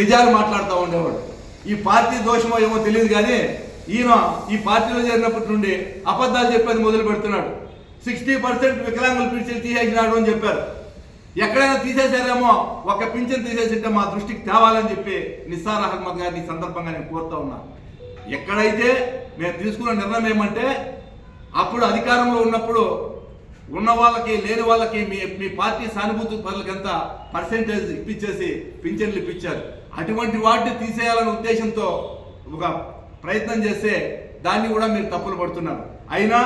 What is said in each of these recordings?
నిజాలు మాట్లాడుతూ ఉండేవాడు. ఈ పార్టీ దోషమో ఏమో తెలియదు కానీ ఈయన ఈ పార్టీలో చేరినప్పటి నుండి అబద్ధాలు చెప్పేది మొదలు పెడుతున్నాడు. సిక్స్టీ పర్సెంట్ వికలాంగుల పింఛన్ తీసేసినాడు అని చెప్పారు. ఎక్కడైనా తీసేశారేమో ఒక పింఛన్ తీసేసింటే మా దృష్టికి తేవాలని చెప్పి నిస్సార్ అహ్మద్ గారిని ఈ సందర్భంగా నేను కోరుతా ఉన్నా. ఎక్కడైతే మేము తీసుకున్న నిర్ణయం ఏమంటే అప్పుడు అధికారంలో ఉన్నప్పుడు ఉన్న వాళ్ళకి లేని వాళ్ళకి మీ మీ పార్టీ సానుభూతి పనులకి ఎంత పర్సెంటేజ్ ఇప్పించేసి పింఛన్లు ఇప్పించారు. అటువంటి వాటిని తీసేయాలనే ఉద్దేశంతో ఒక ప్రయత్నం చేస్తే దాన్ని కూడా మీరు తప్పులు పడుతున్నారు. అయినా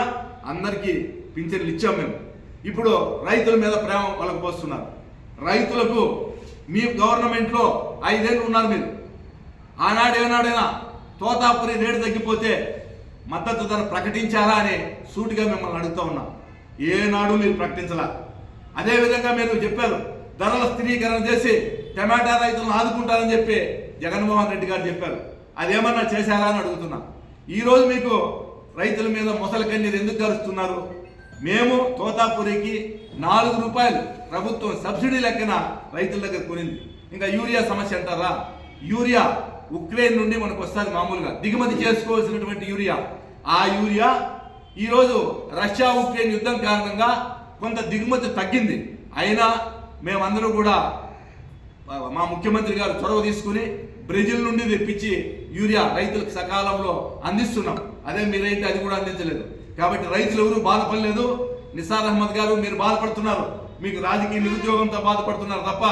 అందరికీ పింఛన్లు ఇచ్చాం మేము. ఇప్పుడు రైతుల మీద ప్రేమ వాళ్ళకు పోస్తున్నారు రైతులకు మీ గవర్నమెంట్లో ఐదేళ్ళు ఉన్నారు మీరు. ఆనాడు ఏనాడైనా తోతాపురి రేటు తగ్గిపోతే మద్దతు ధర ప్రకటించాలా అని సూటిగా మిమ్మల్ని అడుగుతా ఉన్నాం. ఏనాడు మీరు ప్రకటించలా. అదేవిధంగా మీరు చెప్పారు ధరల స్థిరీకరణ చేసి టమాటా రైతులను ఆదుకుంటారని చెప్పి జగన్మోహన్ రెడ్డి గారు చెప్పారు. అదేమన్నా చేశారా అని అడుగుతున్నా. ఈరోజు మీకు రైతుల మీద మొసలి కన్నీరు ఎందుకు గరుస్తున్నారు? మేము తోతాపురికి నాలుగు రూపాయలు ప్రభుత్వం సబ్సిడీ లెక్కన రైతుల దగ్గర కొనింది. ఇంకా యూరియా సమస్య అంటారా? యూరియా ఉక్రెయిన్ నుండి మనకు వస్తుంది మామూలుగా. దిగుమతి చేసుకోవాల్సినటువంటి యూరియా. ఆ యూరియా ఈరోజు రష్యా ఉక్రెయిన్ యుద్ధం కారణంగా కొంత దిగుమతి తగ్గింది. అయినా మేమందరూ కూడా మా ముఖ్యమంత్రి గారు చొరవ తీసుకుని బ్రెజిల్ నుండి తెప్పించి యూరియా రైతులకు సకాలంలో అందిస్తున్నాం. అదే మీరైతే అది కూడా అందించలేదు. కాబట్టి రైతులు ఎవరు బాధపడలేదు. నిసార్ అహ్మద్ గారు మీరు బాధపడుతున్నారు. మీకు రాజకీయ నిరుద్యోగంతో బాధపడుతున్నారు తప్ప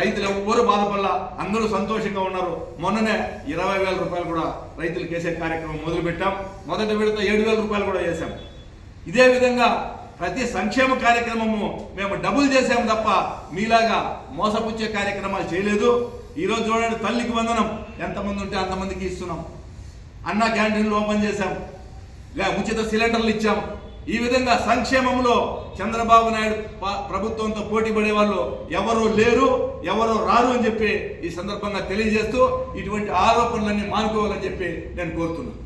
రైతులు ఎవ్వరు బాధపడలా. అందరూ సంతోషంగా ఉన్నారు. మొన్ననే ఇరవై వేల రూపాయలు కూడా రైతులకు వేసే కార్యక్రమం మొదలుపెట్టాం. మొదటి విడత ఏడు వేల రూపాయలు కూడా చేశాం. ఇదే విధంగా ప్రతి సంక్షేమ కార్యక్రమము మేము డబుల్ చేసాము తప్ప మీలాగా మోసపుచ్చే కార్యక్రమాలు చేయలేదు. ఈరోజు చూడండి తల్లికి వందనం. ఎంతమంది ఉంటే అంతమందికి ఇస్తున్నాం. అన్న క్యాంటీన్లు ఓపెన్ చేశాం. లే ఉచిత సిలిండర్లు ఇచ్చాం. ఈ విధంగా సంక్షేమంలో చంద్రబాబు నాయుడు ప్రభుత్వంతో పోటీ పడే వాళ్ళు ఎవరు లేరు ఎవరు రారు అని చెప్పి ఈ సందర్భంగా తెలియజేస్తూ ఇటువంటి ఆరోపణలన్నీ మానుకోవాలని చెప్పి నేను కోరుతున్నాను.